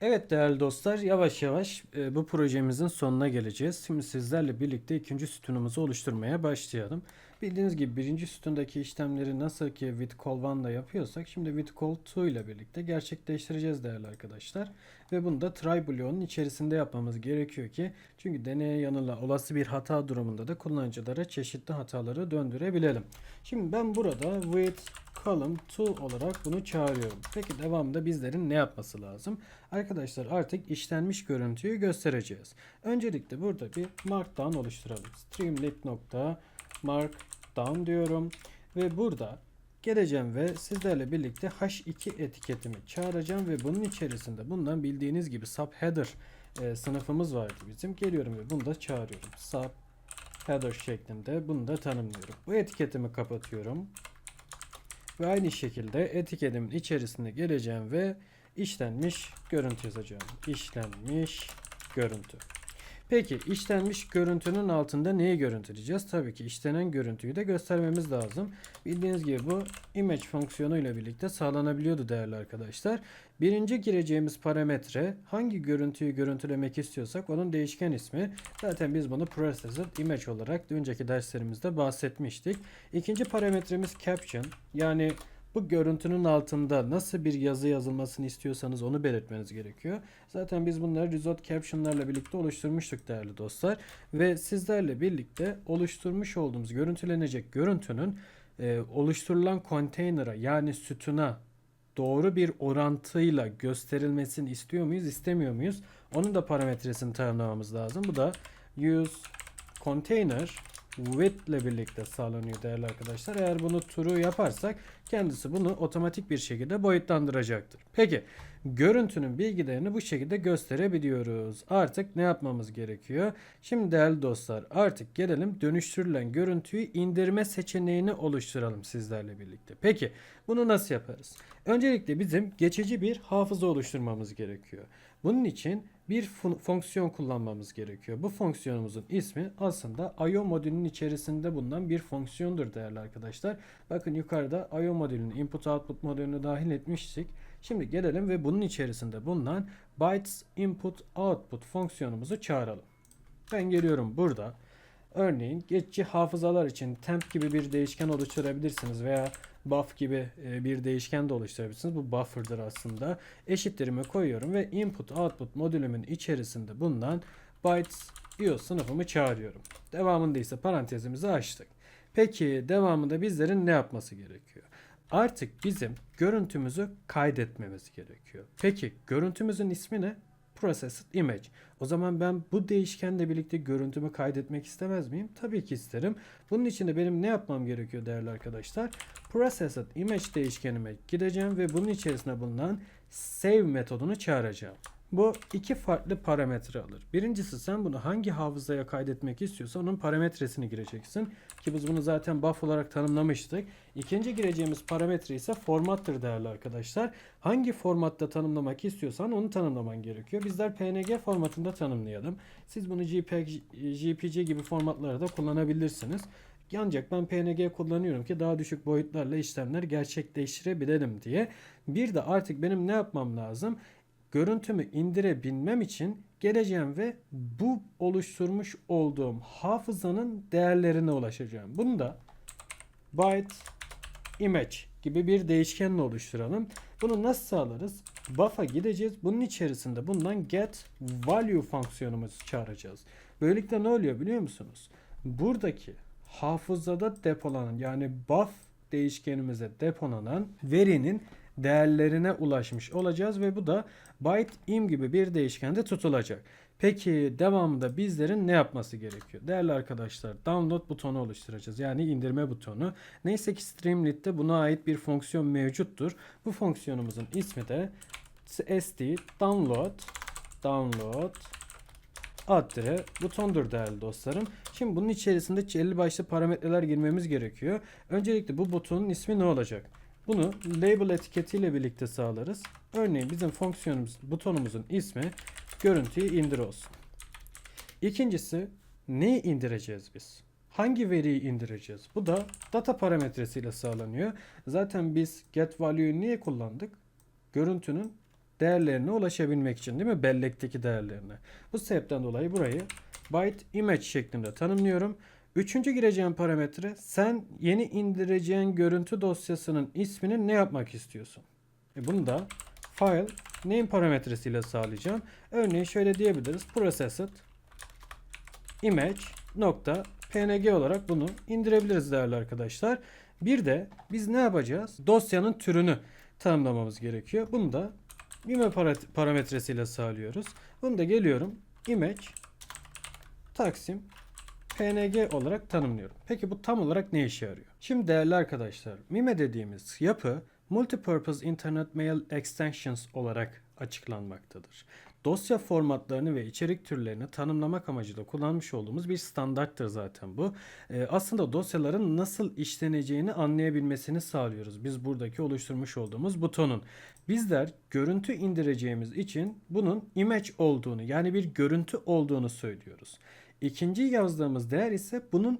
Evet değerli dostlar yavaş yavaş e, bu projemizin sonuna geleceğiz. Şimdi sizlerle birlikte ikinci sütunumuzu oluşturmaya başlayalım. Bildiğiniz gibi birinci sütundaki işlemleri nasıl ki with call 1 ile yapıyorsak şimdi with call 2 ile birlikte gerçekleştireceğiz değerli arkadaşlar. Ve bunu da try bloğunun içerisinde yapmamız gerekiyor ki çünkü deneye yanıla olası bir hata durumunda da kullanıcılara çeşitli hataları döndürebilelim. Şimdi ben burada with column 2 olarak bunu çağırıyorum. Peki devamında bizlerin ne yapması lazım? Arkadaşlar artık işlenmiş görüntüyü göstereceğiz. Öncelikle burada bir markdown oluşturalım. Streamlit nokta markdown diyorum ve burada geleceğim ve sizlerle birlikte h2 etiketimi çağıracağım ve bunun içerisinde bundan bildiğiniz gibi subheader e, sınıfımız vardı bizim. Geliyorum ve bunu da çağırıyorum. Sub header şeklinde bunu da tanımlıyorum. Bu etiketimi kapatıyorum. Ve aynı şekilde etiketimin içerisine geleceğim ve işlenmiş görüntü yazacağım. İşlenmiş görüntü. Peki işlenmiş görüntünün altında neyi görüntüleyeceğiz? Tabii ki işlenen görüntüyü de göstermemiz lazım. Bildiğiniz gibi bu image fonksiyonu ile birlikte sağlanabiliyordu değerli arkadaşlar. Birinci gireceğimiz parametre hangi görüntüyü görüntülemek istiyorsak onun değişken ismi. Zaten biz bunu processed image olarak önceki derslerimizde bahsetmiştik. İkinci parametremiz caption yani bu görüntünün altında nasıl bir yazı yazılmasını istiyorsanız onu belirtmeniz gerekiyor. Zaten biz bunları result caption'larla birlikte oluşturmuştuk değerli dostlar. Ve sizlerle birlikte oluşturmuş olduğumuz görüntülenecek görüntünün e, oluşturulan konteyner'a yani sütuna doğru bir orantıyla gösterilmesini istiyor muyuz, istemiyor muyuz? Onun da parametresini tanımlamamız lazım. Bu da use container with ile birlikte sağlanıyor değerli arkadaşlar. Eğer bunu true yaparsak kendisi bunu otomatik bir şekilde boyutlandıracaktır. Peki görüntünün bilgilerini bu şekilde gösterebiliyoruz. Artık ne yapmamız gerekiyor? Şimdi değerli dostlar artık gelelim dönüştürülen görüntüyü indirme seçeneğini oluşturalım sizlerle birlikte. Peki bunu nasıl yaparız? Öncelikle bizim geçici bir hafıza oluşturmamız gerekiyor. Bunun için bir fonksiyon kullanmamız gerekiyor. Bu fonksiyonumuzun ismi aslında I/O modülünün içerisinde bulunan bir fonksiyondur değerli arkadaşlar. Bakın yukarıda I/O modülünü, input output modülünü dahil etmiştik. Şimdi gelelim ve bunun içerisinde bulunan bytes input output fonksiyonumuzu çağıralım. Ben geliyorum burada. Örneğin geçici hafızalar için temp gibi bir değişken oluşturabilirsiniz veya buff gibi e, bir değişken de oluşturabilirsiniz. Bu buffer'dır aslında. Eşitlerimi koyuyorum ve input output modülümün içerisinde bulunan bytes io sınıfımı çağırıyorum. Devamında ise parantezimizi açtık. Peki devamında bizlerin ne yapması gerekiyor? Artık bizim görüntümüzü kaydetmemiz gerekiyor. Peki görüntümüzün ismi ne? Processed Image. O zaman ben bu değişkenle birlikte görüntümü kaydetmek istemez miyim? Tabii ki isterim. Bunun için de benim ne yapmam gerekiyor değerli arkadaşlar? Processed Image değişkenime gideceğim ve bunun içerisinde bulunan Save metodunu çağıracağım. Bu iki farklı parametre alır. Birincisi sen bunu hangi hafızaya kaydetmek istiyorsan onun parametresini gireceksin. Ki biz bunu zaten buff olarak tanımlamıştık. İkinci gireceğimiz parametre ise formattır değerli arkadaşlar. Hangi formatta tanımlamak istiyorsan onu tanımlaman gerekiyor. Bizler PNG formatında tanımlayalım. Siz bunu JPEG, JPG gibi formatlarda da kullanabilirsiniz. Ancak ben PNG kullanıyorum ki daha düşük boyutlarla işlemler gerçekleştirebilelim diye. Bir de artık benim ne yapmam lazım? Görüntümü indirebilmem için geleceğim ve bu oluşturmuş olduğum hafızanın değerlerine ulaşacağım. Bunu da byte image gibi bir değişkenle oluşturalım. Bunu nasıl sağlarız? Buff'a gideceğiz. Bunun içerisinde bundan get value fonksiyonumuzu çağıracağız. Böylelikle ne oluyor biliyor musunuz? Buradaki hafızada depolanan yani buff değişkenimize depolanan verinin değerlerine ulaşmış olacağız ve bu da byte im gibi bir değişkende tutulacak. Peki devamında bizlerin ne yapması gerekiyor? Değerli arkadaşlar download butonu oluşturacağız. Yani indirme butonu. Neyse ki Streamlit'te buna ait bir fonksiyon mevcuttur. Bu fonksiyonumuzun ismi de sd download download adre butondur değerli dostlarım. Şimdi bunun içerisinde belli başlı parametreler girmemiz gerekiyor. Öncelikle bu butonun ismi ne olacak? Bunu label etiketiyle birlikte sağlarız. Örneğin bizim fonksiyonumuz, butonumuzun ismi görüntüyü indir olsun. İkincisi neyi indireceğiz biz? Hangi veriyi indireceğiz? Bu da data parametresiyle sağlanıyor. Zaten biz get value'yu niye kullandık? Görüntünün değerlerine ulaşabilmek için değil mi? Bellekteki değerlerine. Bu sebepten dolayı burayı byte image şeklinde tanımlıyorum. Üçüncü gireceğim parametre sen yeni indireceğin görüntü dosyasının ismini ne yapmak istiyorsun? E bunu da file name parametresiyle sağlayacağım. Örneğin şöyle diyebiliriz. Processed image png olarak bunu indirebiliriz değerli arkadaşlar. Bir de biz ne yapacağız? Dosyanın türünü tanımlamamız gerekiyor. Bunu da para- parametresiyle sağlıyoruz. Bunu da geliyorum image taksim png olarak tanımlıyorum. Peki bu tam olarak ne işe yarıyor? Şimdi değerli arkadaşlar, MIME dediğimiz yapı Multipurpose Internet Mail Extensions olarak açıklanmaktadır. Dosya formatlarını ve içerik türlerini tanımlamak amacıyla kullanmış olduğumuz bir standarttır zaten bu. Ee, aslında dosyaların nasıl işleneceğini anlayabilmesini sağlıyoruz. Biz buradaki oluşturmuş olduğumuz butonun. Bizler görüntü indireceğimiz için bunun image olduğunu yani bir görüntü olduğunu söylüyoruz. İkinci yazdığımız değer ise bunun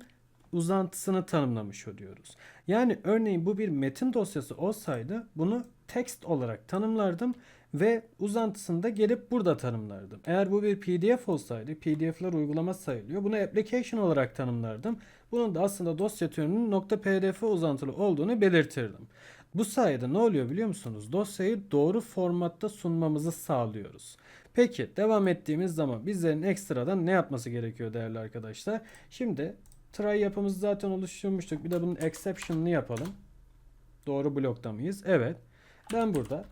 uzantısını tanımlamış oluyoruz. Yani örneğin bu bir metin dosyası olsaydı bunu text olarak tanımlardım ve uzantısını da gelip burada tanımlardım. Eğer bu bir PDF olsaydı, PDF'ler uygulama sayılıyor. Bunu application olarak tanımlardım. Bunun da aslında dosya türünün .pdf uzantılı olduğunu belirtirdim. Bu sayede ne oluyor biliyor musunuz? Dosyayı doğru formatta sunmamızı sağlıyoruz. Peki devam ettiğimiz zaman bizlerin ekstradan ne yapması gerekiyor değerli arkadaşlar? Şimdi try yapımızı zaten oluşturmuştuk. Bir de bunun exception'ını yapalım. Doğru blokta mıyız? Evet. Ben burada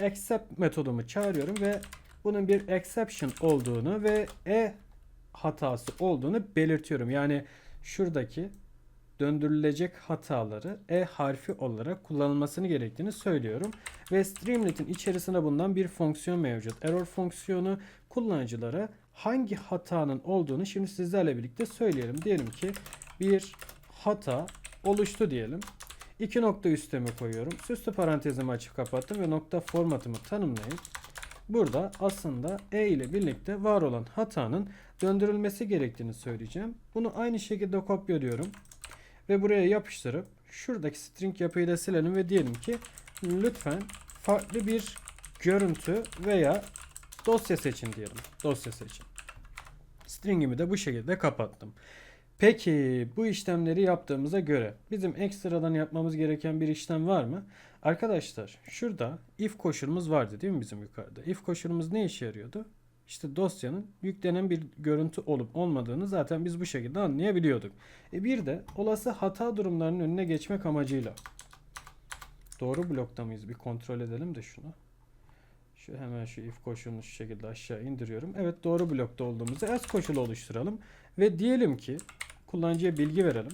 accept metodumu çağırıyorum ve bunun bir exception olduğunu ve e hatası olduğunu belirtiyorum. Yani şuradaki döndürülecek hataları e harfi olarak kullanılmasını gerektiğini söylüyorum. Ve Streamlet'in içerisinde bulunan bir fonksiyon mevcut. Error fonksiyonu kullanıcılara hangi hatanın olduğunu şimdi sizlerle birlikte söyleyelim. Diyelim ki bir hata oluştu diyelim. İki nokta üstemi koyuyorum. Süslü parantezimi açıp kapattım ve nokta formatımı tanımlayıp burada aslında e ile birlikte var olan hatanın döndürülmesi gerektiğini söyleyeceğim. Bunu aynı şekilde kopyalıyorum ve buraya yapıştırıp şuradaki string yapıyı da silelim ve diyelim ki lütfen farklı bir görüntü veya dosya seçin diyelim. Dosya seçin. Stringimi de bu şekilde kapattım. Peki bu işlemleri yaptığımıza göre bizim ekstradan yapmamız gereken bir işlem var mı? Arkadaşlar şurada if koşulumuz vardı değil mi bizim yukarıda? If koşulumuz ne işe yarıyordu? İşte dosyanın yüklenen bir görüntü olup olmadığını zaten biz bu şekilde anlayabiliyorduk. E bir de olası hata durumlarının önüne geçmek amacıyla doğru blokta mıyız? Bir kontrol edelim de şunu. Şu hemen şu if koşulunu şu şekilde aşağı indiriyorum. Evet doğru blokta olduğumuzu else koşulu oluşturalım. Ve diyelim ki kullanıcıya bilgi verelim.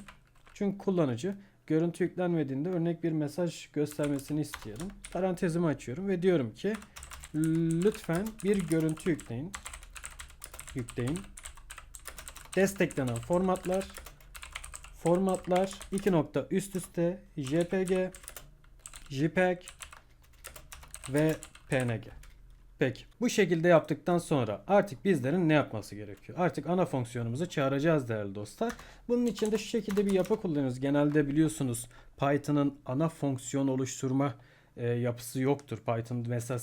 Çünkü kullanıcı görüntü yüklenmediğinde örnek bir mesaj göstermesini isteyelim. Parantezimi açıyorum ve diyorum ki lütfen bir görüntü yükleyin. Yükleyin. Desteklenen formatlar formatlar iki nokta üst üste JPG, JPEG ve PNG. Peki bu şekilde yaptıktan sonra artık bizlerin ne yapması gerekiyor? Artık ana fonksiyonumuzu çağıracağız değerli dostlar. Bunun için de şu şekilde bir yapı kullanıyoruz. Genelde biliyorsunuz Python'ın ana fonksiyon oluşturma e, yapısı yoktur. Python mesela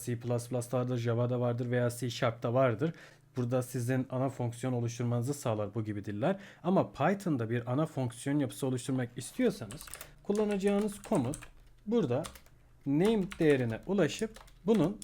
vardır, Java'da vardır veya C Sharp'ta vardır. Burada sizin ana fonksiyon oluşturmanızı sağlar bu gibi diller. Ama Python'da bir ana fonksiyon yapısı oluşturmak istiyorsanız kullanacağınız komut burada name değerine ulaşıp bunun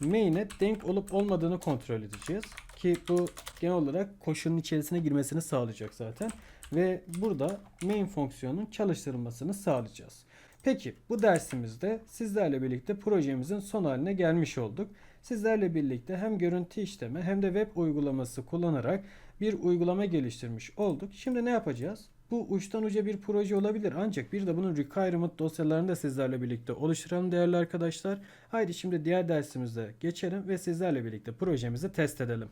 main'e denk olup olmadığını kontrol edeceğiz. Ki bu genel olarak koşulun içerisine girmesini sağlayacak zaten. Ve burada main fonksiyonun çalıştırılmasını sağlayacağız. Peki bu dersimizde sizlerle birlikte projemizin son haline gelmiş olduk. Sizlerle birlikte hem görüntü işleme hem de web uygulaması kullanarak bir uygulama geliştirmiş olduk. Şimdi ne yapacağız? Bu uçtan uca bir proje olabilir ancak bir de bunun requirement dosyalarını da sizlerle birlikte oluşturalım değerli arkadaşlar. Haydi şimdi diğer dersimizde geçelim ve sizlerle birlikte projemizi test edelim.